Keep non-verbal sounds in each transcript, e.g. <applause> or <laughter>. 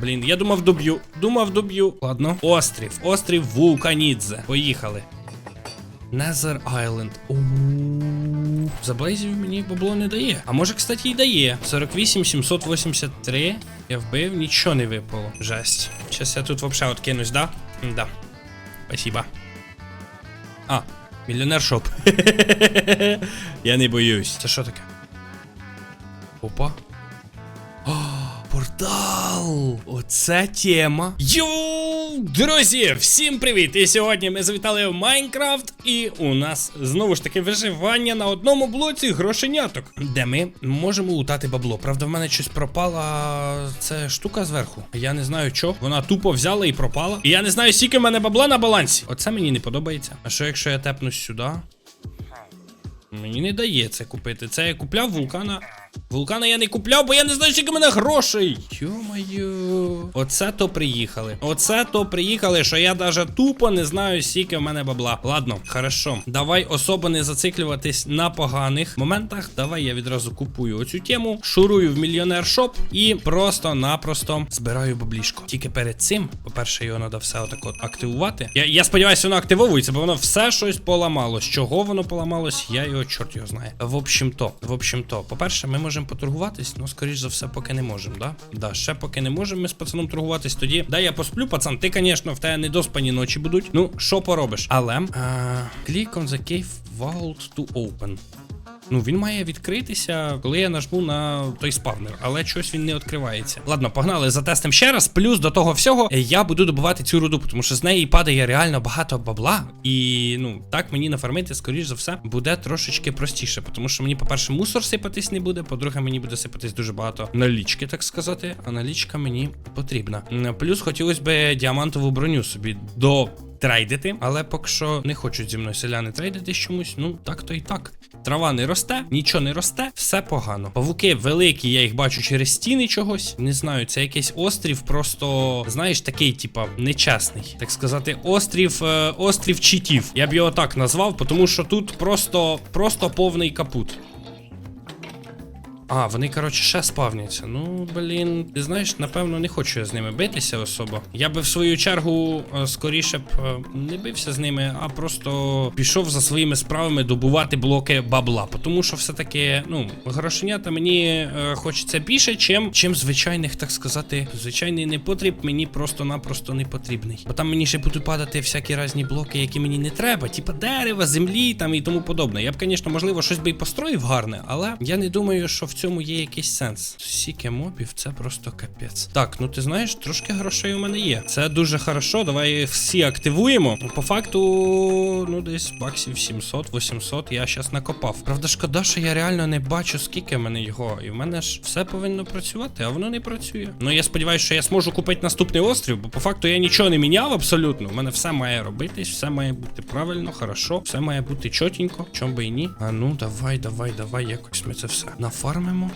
Блін, я думав доб'ю. Думав доб'ю. Ладно. Острів. Острів Вулканідзе. Поїхали. Незер Айленд. Заблейзів мені бабло не дає. А може, кстати, і дає. 48 783. Я вбив, нічого не випало. Жесть. Щас я тут вообще откинусь, да? Да. Спасибо. А, мільйонер шоп. <laughs> Я не боюсь. Це що таке? Опа. Портал! Оце тема. Йоу! Друзі, всім привіт! І сьогодні ми завітали в Майнкрафт, і у нас знову ж таки виживання на одному блоці грошеняток, де ми можемо лутати бабло. Правда, в мене щось пропала ця штука зверху. Я не знаю що. Вона тупо взяла і пропала. І я не знаю, скільки в мене бабла на балансі. Оце мені не подобається. А що якщо я тепнусь сюди? Мені не дає це купити. Це я купляв вулкана. Вулкана я не купляв, бо я не знаю, скільки мене грошей. Йо-моє. Оце то приїхали. Оце то приїхали, що я даже тупо не знаю, скільки в мене бабла. Ладно, хорошо. Давай особо не зациклюватись на поганих моментах. Давай я відразу купую оцю тему, шурую в мільйонер шоп і просто-напросто збираю баблішко. Тільки перед цим, по-перше, його треба все отак от активувати. Я, я сподіваюся, воно активовується, бо воно все щось поламало. З чого воно поламалось, я його чорт його знає. В общем то, в общем то, по-перше, ми можемо поторгуватись, ну скоріш за все, поки не можемо, да? Да, ще поки не можемо ми з пацаном торгуватись. Тоді да, я посплю, пацан. Ти, звісно, в тебе недоспані ночі будуть. Ну, що поробиш? Але Uh, click on the cave vault to open. Ну, він має відкритися, коли я нажму на той спавнер, але щось він не відкривається. Ладно, погнали, затестимо ще раз. Плюс до того всього е, я буду добувати цю руду, тому що з неї падає реально багато бабла. І ну так мені нафармити, скоріш за все, буде трошечки простіше. Тому що мені, по-перше, мусор сипатись не буде. По-друге, мені буде сипатись дуже багато налічки, так сказати. А налічка мені потрібна. Плюс хотілося б діамантову броню собі до. Трейдити, але поки що не хочуть зі мною селяни трейдити чомусь. Ну так то і так. Трава не росте, нічого не росте, все погано. Павуки великі, я їх бачу через стіни чогось. Не знаю, це якийсь острів, просто знаєш, такий, типа, нечесний. Так сказати, острів, е, острів читів. Я б його так назвав, тому що тут просто, просто повний капут. А, вони, коротше, ще спавняться. Ну, блін, ти знаєш, напевно, не хочу я з ними битися особо. Я би в свою чергу е, скоріше б е, не бився з ними, а просто пішов за своїми справами добувати блоки бабла. Тому що все-таки, ну, грошенята мені е, хочеться більше, чим, чим звичайних, так сказати, звичайний непотріб мені просто-напросто не потрібний. Бо там мені ще будуть падати всякі різні блоки, які мені не треба, типа дерева, землі там і тому подобне. Я б, звісно, можливо, щось би і построїв гарне, але я не думаю, що в цьому є якийсь сенс. Сіки мобів, це просто капець. Так, ну ти знаєш, трошки грошей у мене є. Це дуже хорошо. Давай всі активуємо. По факту, ну десь баксів 700-800 я щас накопав. Правда, шкода, що я реально не бачу, скільки в мене його. І в мене ж все повинно працювати, а воно не працює. Ну я сподіваюся, що я зможу купити наступний острів, бо по факту я нічого не міняв абсолютно. У мене все має робитись, все має бути правильно, хорошо, все має бути чотенько, чом би і ні. А ну, давай, давай, давай, якось ми це все samemu.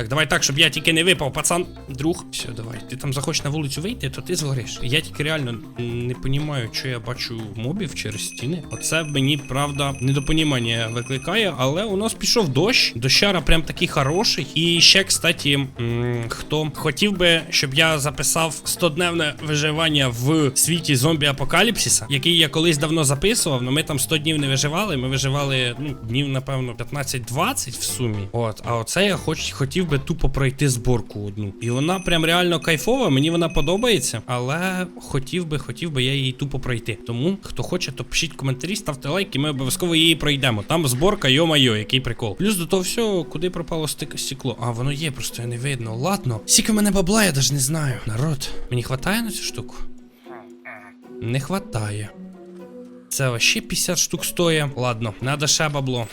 Так, давай так, щоб я тільки не випав, пацан. Друг. Все, давай. Ти там захочеш на вулицю вийти, то ти згориш. Я тільки реально не розумію, що я бачу мобів через стіни. Оце мені, правда, недопонімання викликає, але у нас пішов дощ. Дощара прям такий хороший. І ще, кстати, м, хто хотів би, щоб я записав 100-дневне виживання в світі зомбі-апокаліпсиса, який я колись давно записував, але ми там 100 днів не виживали. Ми виживали, ну, днів, напевно, 15-20 в сумі. От, а оце я хоч хотів би тупо пройти зборку одну. І вона прям реально кайфова, мені вона подобається, але хотів би, хотів би я її тупо пройти. Тому, хто хоче, то пишіть коментарі, ставте лайки, ми обов'язково її пройдемо. Там зборка, йо-майо, який прикол. Плюс до того всього, куди пропало стик стекло. А, воно є, просто не видно. Ладно. Скільки мене бабла, я навіть не знаю. Народ, мені хватає на цю штуку? Не хватає. Це вообще 50 штук стоїть. Ладно, надо ще бабло.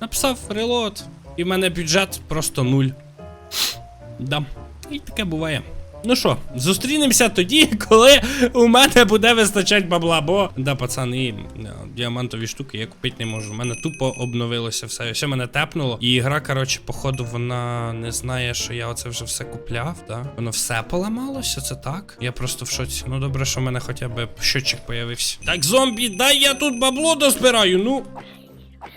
Написав релот. І в мене бюджет просто нуль. Да. І таке буває. Ну що, зустрінемося тоді, <laughs> коли у мене буде вистачати бабла, бо да, пацани, да, діамантові штуки я купити не можу. У мене тупо обновилося все. Все мене тепнуло. І гра, коротше, походу, вона не знає, що я оце вже все купляв. Да? Воно все поламалося, це так? Я просто в шоці. Ну добре, що в мене хоча б щотчик появився. Так, зомбі, дай я тут бабло дозбираю, ну.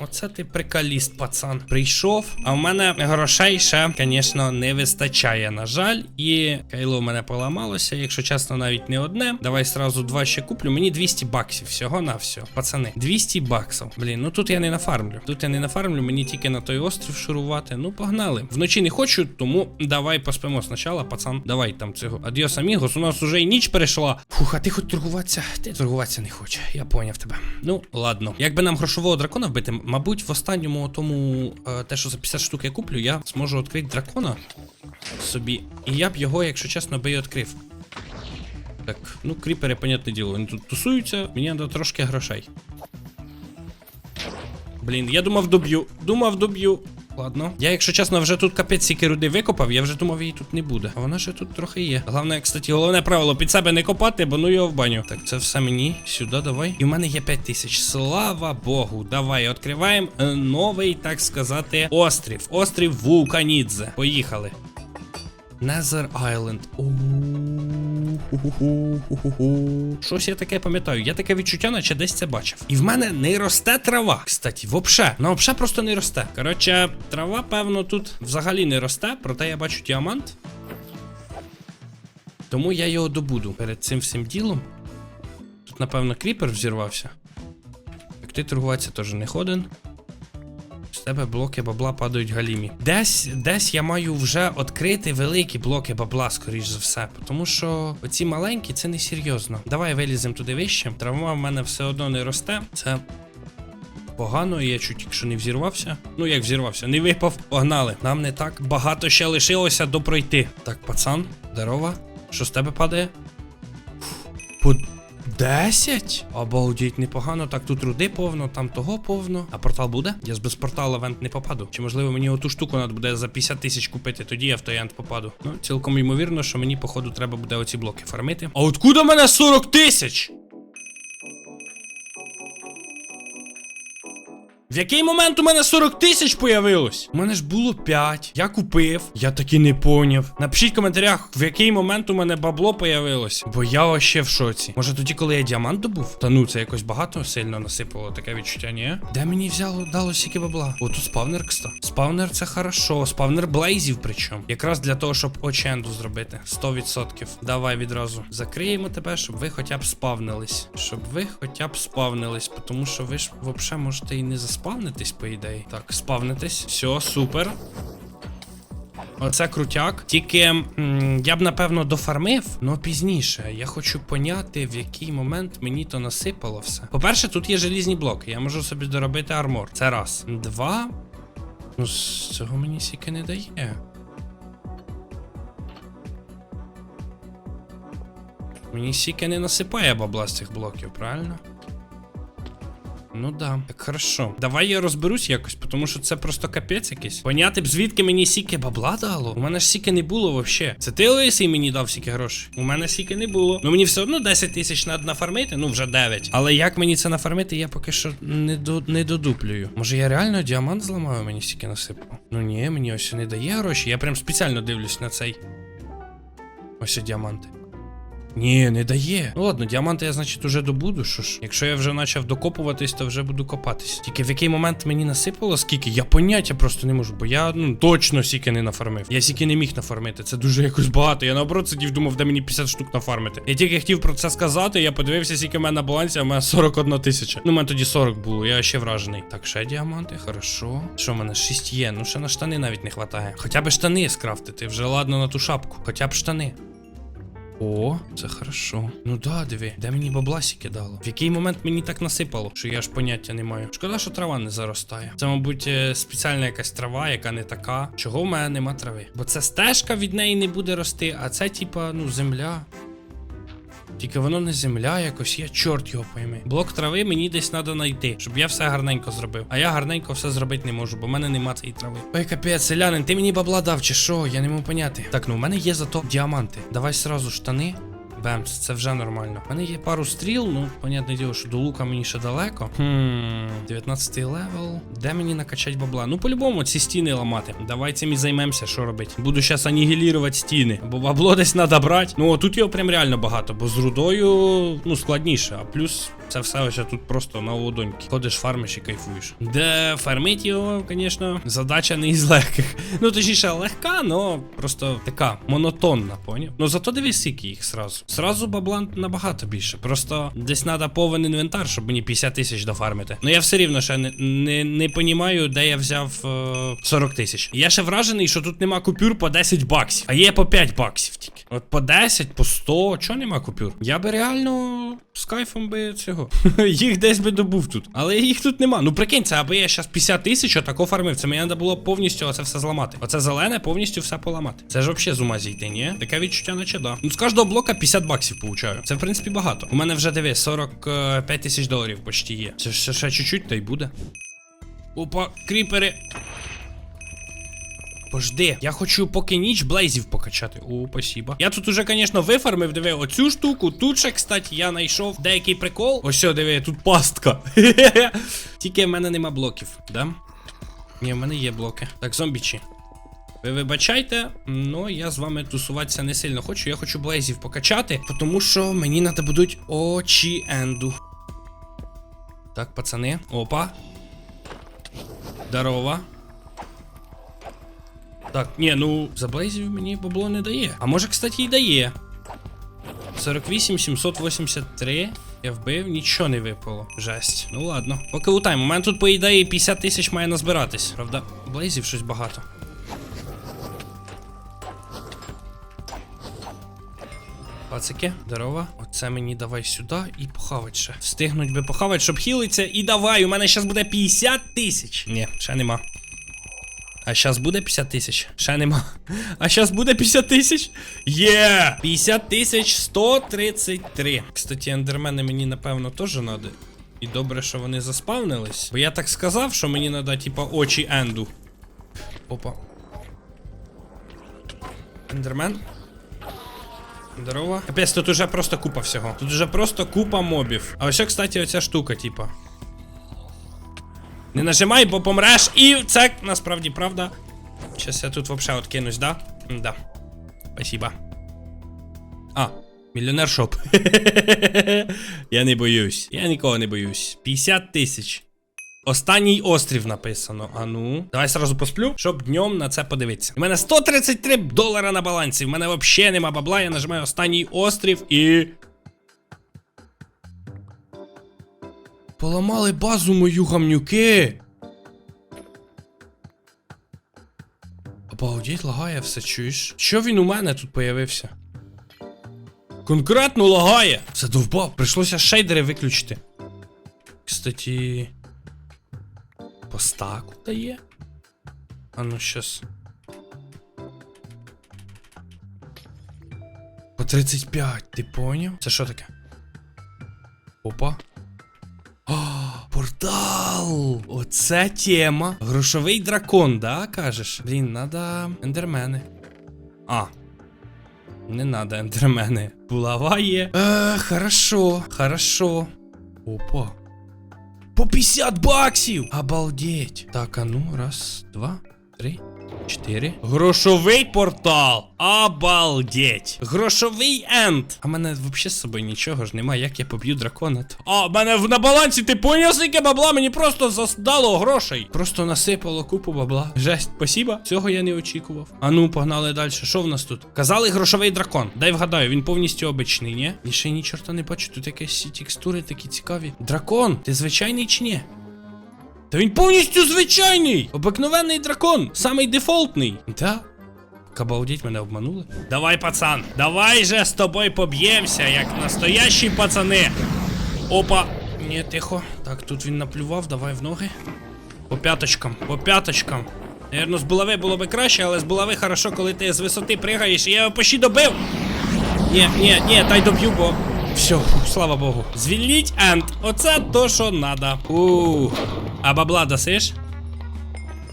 Оце ти приколіст, пацан. Прийшов, а в мене грошей ще, звісно, не вистачає, на жаль. І кайло в мене поламалося, якщо чесно, навіть не одне. Давай сразу два ще куплю. Мені 200 баксів всього на все. Пацани, 200 баксів. Блін, ну тут я не нафармлю. Тут я не нафармлю, мені тільки на той острів шурувати. Ну, погнали. Вночі не хочу, тому давай поспимо спочатку, пацан. Давай там цього. Адіос, амігос, у нас уже і ніч перейшла. Фух, а ти хоч торгуватися? Ти торгуватися не хоче. Я поняв тебе. Ну, ладно. Якби нам грошового дракона вбити, мабуть, в останньому тому е, те, що за 50 штук я куплю, я зможу відкрити дракона собі. І я б його, якщо чесно, би і відкрив. Так, ну кріпери, понятне діло, вони тут тусуються, мені треба трошки грошей. Блін, я думав доб'ю. Думав доб'ю. Ладно. Я, якщо чесно, вже тут капець сіки руди викопав, я вже думав, її тут не буде. А вона ще тут трохи є. Головне, кстати, головне правило під себе не копати, бо ну його в баню. Так, це все мені. Сюди, давай. І в мене є 5 тисяч. Слава Богу. Давай, відкриваємо е, новий, так сказати, острів. Острів Вулканідзе. Поїхали. Незер Айленд. Щось я таке пам'ятаю. Я таке відчуття, наче десь це бачив. І в мене не росте трава. Кстати, вообще. Ну, вообще просто не росте. Коротше, трава, певно, тут взагалі не росте, проте я бачу діамант. Тому я його добуду перед цим всім ділом. Тут, напевно, кріпер взірвався. Як ти торгуватися теж не ходен. З тебе блоки бабла падають галімі. Десь, десь я маю вже відкрити великі блоки бабла, скоріш за все. Тому що оці маленькі це не серйозно. Давай виліземо туди вище. Трава в мене все одно не росте. Це погано, я чуть якщо не взірвався. Ну як взірвався, не випав. Погнали. Нам не так багато ще лишилося допройти. Так, пацан, здорова. Що з тебе падає? По 10? Обалдіть, непогано. Так, тут руди повно, там того повно. А портал буде? Я з без портала в ент не попаду. Чи можливо мені оту штуку треба буде за 50 тисяч купити, тоді я в той ент попаду. Ну, цілком ймовірно, що мені, походу, треба буде оці блоки фармити. А откуда мене 40 тисяч? В який момент у мене 40 тисяч появилось? У мене ж було 5. Я купив. Я таки не поняв. Напишіть в коментарях, в який момент у мене бабло появилось. Бо я вообще в шоці. Може тоді, коли я діамант добув? Та ну, це якось багато сильно насипало таке відчуття, ні? Де мені взяло дало стільки бабла? О, тут спавнер, кста. Спавнер це хорошо. Спавнер блейзів причому. Якраз для того, щоб оченду зробити. 100%. Давай відразу. Закриємо тебе, щоб ви хоча б спавнились. Щоб ви хоча б спавнились. Тому що ви ж взагалі можете і не заспавнитись, по ідеї. Так, спавнитись. Все, супер. Оце крутяк. Тільки м, я б напевно дофармив, але пізніше. Я хочу поняти, в який момент мені то насипало все. По-перше, тут є желізні блоки. Я можу собі доробити армор. Це раз. Два. Ну, з цього мені сіки не дає. Мені сіки не насипає бабла з цих блоків, правильно? Ну да, так хорошо. Давай я розберусь якось, тому що це просто капець якийсь. Поняти б, звідки мені сіки бабла дало? У мене ж сіки не було вообще. Це ти Лисий мені дав сіки гроші? У мене сіки не було. Ну мені все одно 10 тисяч треба нафармити, ну вже 9. Але як мені це нафармити, я поки що не, до, не додуплюю. Може я реально діамант зламаю, мені сіки насипав? Ну ні, мені ось не дає гроші. Я прям спеціально дивлюсь на цей. Ось і діаманти. Ні, не дає. Ну ладно, діаманти я, значить, уже добуду. Що ж, якщо я вже почав докопуватись, то вже буду копатись. Тільки в який момент мені насипало скільки, я поняття просто не можу, бо я ну точно сіки не нафармив. Я сіки не міг нафармити. Це дуже якось багато. Я наоборот сидів, думав, де мені 50 штук нафармити. Я тільки хотів про це сказати. Я подивився, скільки в мене на балансі, а в мене 41 тисяча. Ну, в мене тоді 40 було, я ще вражений. Так, ще діаманти, хорошо. Що в мене 6 є? Ну ще на штани навіть не вистачає. Хоча б штани скрафтити, вже ладно на ту шапку. Хоча б штани. О, це хорошо. Ну да, диви, де мені бабласіки дало? В який момент мені так насипало, що я ж поняття не маю. Шкода, що трава не заростає. Це, мабуть, е, спеціальна якась трава, яка не така. Чого в мене нема трави? Бо це стежка від неї не буде рости, а це, типа, ну, земля. Тільки воно не земля якось, я чорт його пойми. Блок трави мені десь треба знайти, щоб я все гарненько зробив. А я гарненько все зробити не можу, бо в мене нема цієї трави. Ой, капець, селянин, ти мені бабла дав чи що? Я не можу поняти. Так, ну в мене є зато діаманти. Давай сразу штани. Бемс, це вже нормально. У мене є пару стріл, ну, понятне діло, що до лука мені ще далеко. Хм, 19 левел. Де мені накачать бабла? Ну, по-любому, ці стіни ламати. Давай цим і займемося, що робити. Буду зараз анігілірувати стіни. Бо бабло десь треба брати. Ну, тут його прям реально багато, бо з рудою, ну, складніше. А плюс Це все ось тут просто на ладоньки. Ходиш, фармиш і кайфуєш. Де фармить його, звісно, задача не із легких. Ну, точніше, легка, но просто така монотонна, поняв? Ну зато дивись, скільки їх сразу. Сразу бабла набагато більше. Просто десь треба повен інвентар, щоб мені 50 тисяч дофармити. Ну я все рівно ще не, не, не де я взяв е, 40 тисяч. Я ще вражений, що тут нема купюр по 10 баксів, а є по 5 баксів тільки. От по 10, по 100, чого нема купюр? Я би реально з кайфом би цього. <laughs> їх десь би добув тут. Але їх тут нема. Ну прикинь, це аби я зараз 50 тисяч отако фармив. Це мені треба було повністю оце все зламати. Оце зелене повністю все поламати. Це ж взагалі з ума зійти, ні? Таке відчуття, наче да. Ну з кожного блока 50 баксів получаю. Це в принципі багато. У мене вже диви, 45 тисяч доларів почти є. Це ще чуть-чуть, та й буде. Опа, кріпери. Пожди, я хочу поки ніч блейзів покачати. О, спасибо. Я тут уже, звісно, вифармив, диви, оцю штуку. Тут ще, кстати, я знайшов деякий прикол. Ось, диви, тут пастка. <laughs> Тільки в мене нема блоків, да? Ні, в мене є блоки. Так, зомбічі. Ви вибачайте, ну я з вами тусуватися не сильно хочу. Я хочу блейзів покачати, тому що мені треба будуть очі енду. Так, пацани. Опа. Здорово. Так, ні, ну за блейзів мені бабло не дає. А може, кстати, і дає. 48 783. Я вбив, нічого не випало. Жесть. Ну ладно. Поки лутаємо. У мене тут, по ідеї, 50 тисяч має назбиратись. Правда, блейзів щось багато. Пацики, здорово. Оце мені давай сюди і похавать ще. Встигнуть би похавать, щоб хілиться. І давай, у мене зараз буде 50 тисяч. Ні, ще нема. А зараз буде 50 тисяч? Ще нема. А зараз буде 50 тисяч? Є! 50 тисяч 133. Кстати, ендермени мені, напевно, теж треба. І добре, що вони заспавнились. Бо я так сказав, що мені треба, типа, очі енду. Опа. Ендермен? Здорово. Капець, тут уже просто купа всього. Тут уже просто купа мобів. А ось, кстати, оця штука, типа. Не нажимай, бо помреш. І це насправді правда. Щас я тут вообще откинусь, да? Да. Спасибо. А, мільйонер шоп. <laughs> я не боюсь. Я нікого не боюсь. 50 тисяч. Останній острів написано. А ну. Давай сразу посплю, щоб днем на це подивитися. У мене 133 долара на балансі. В мене взагалі нема бабла. Я нажимаю останній острів і. Поламали базу мою гамнюки. Обалдеть, лагає все, чуєш? Що він у мене тут появився? Конкретно лагає! Задовбав, прийшлося шейдери виключити. Кстати. По стаку дає? А ну щас. По 35, ти поняв? Це що таке? Опа. Портал! Оце тема. Грошовий дракон, да, кажеш? Блін, надо ендермени. А. Не надо ендермени. Булава є. Е, хорошо, хорошо. Опа. По 50 баксів! Обалдеть. Так, а ну, раз, два, три, чотири. Грошовий портал. Обалдеть. Грошовий енд. А мене взагалі з собою нічого ж немає, як я поб'ю дракона. А, в мене на балансі, ти поняв, скільки бабла, мені просто задало грошей. Просто насипало купу бабла. Жесть, спасибо. Цього я не очікував. А ну, погнали далі. Що в нас тут? Казали грошовий дракон. Дай вгадаю, він повністю обичний, ні? І ще ні чорта не бачу, тут якісь текстури такі цікаві. Дракон, ти звичайний чи ні? Та він повністю звичайний! Обикновенний дракон, самий дефолтний. Да? Кабалдіть мене обманули. Давай, пацан, давай же з тобою поб'ємося, як настоящі пацани. Опа. Ні, тихо. Так, тут він наплював, давай в ноги. По п'яточкам, по п'яточкам. Наверно, з булави було би краще, але з булави хорошо, коли ти з висоти пригаєш. І я його почти добив. Ні, ні, ні, дай доб'ю, бо. Все, слава Богу. Звільніть енд. Оце то, що надо. Ух. А бабла дасиш?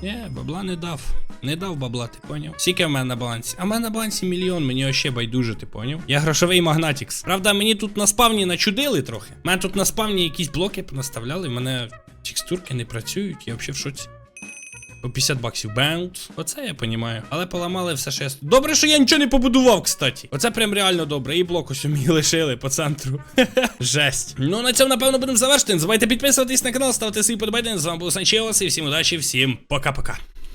Ні, бабла не дав. Не дав бабла, ти поняв? Скільки в мене на балансі? А в мене на балансі мільйон, мені ще байдуже, ти поняв? Я грошовий магнатікс. Правда, мені тут на спавні начудили трохи. Мене тут на спавні якісь блоки понаставляли, в мене текстурки не працюють, я взагалі в шоці. По 50 баксів. Бенд. Оце я понімаю. Але поламали все, я. Добре, що я нічого не побудував, кстати. Оце прям реально добре. І блок ось <laughs> лишили по центру. <laughs> Жесть. Ну на цьому, напевно, будемо завершити. Не забувайте підписуватись на канал, ставити свої подобайки. З вами був Санчелос і всім удачі, всім пока-пока.